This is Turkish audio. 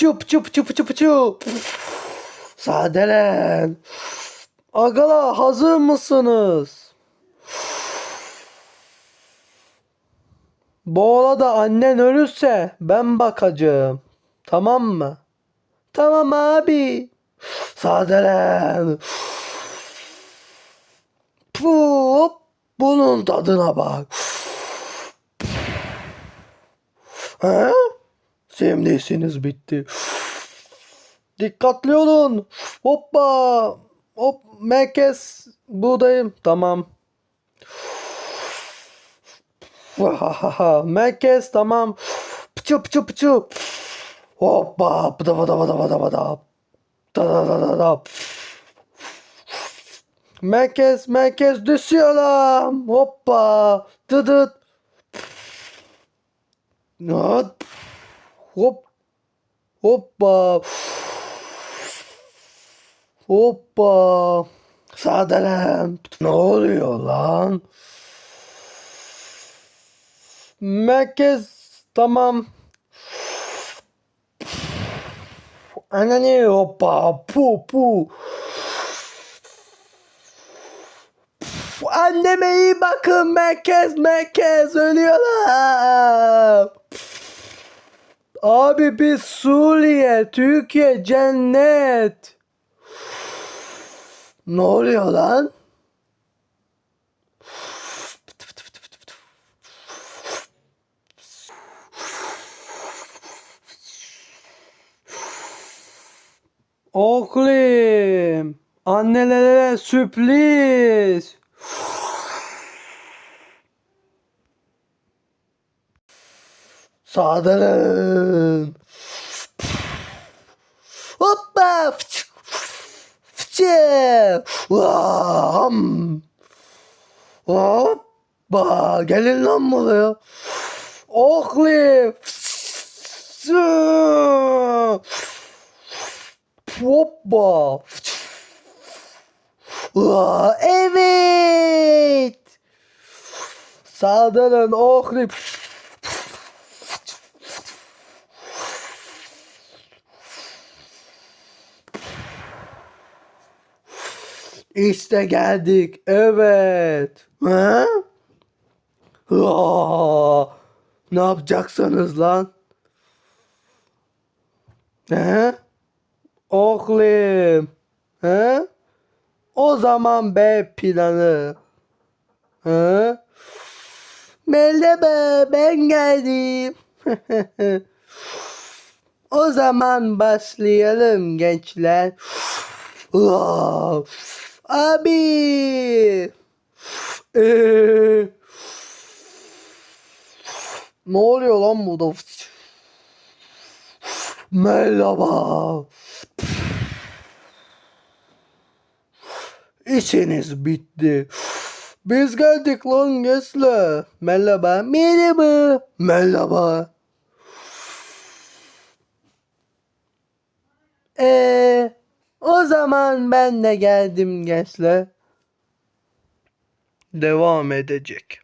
Çup çup çup çup çup. Sadelen. Agala hazır mısınız? Bu arada annen ölürse ben bakacağım. Tamam mı? Tamam abi. Sadelen. Puh, bunun tadına bak. He? Şimdi işiniz bitti. Dikkatli olun. Hoppa. Hop merkez buradayım. Tamam. Merkez tamam. Pıçı pıçı pıçı. Hoppa. Pıda pıda pıda pıda pıda. Da da da da da. Merkez merkez düşüyorum. Hoppa. Dıdıt. Hop. Hop. Hoppa. Hoppa. Sadelen. Ne oluyor lan? Merkez tamam. Anne hoppa pu pu. Anneme iyi bakın merkez merkez ölüyorlar. Abi biz Suriye, Türkiye cennet. Ne oluyor lan? Oğlum, annelere sürpriz. Sağdanın. Hoppa. Fıçı. Vam. Hoppa. Gelin lan buraya. Fıçı. Hoppa. Evet. Sağdan oğlum. İşte geldik. Evet. Ha? Aa, ne yapacaksınız lan? He? Oğlum. He? O zaman B planı. He? Merhaba ben geldim. o zaman başlayalım gençler. Abi. Ee, ne oluyor lan burada? Merhaba. İşiniz bitti. Biz geldik lan gençler. Merhaba. Merhaba. Merhaba. Ee, o zaman ben de geldim gençler. Devam edecek.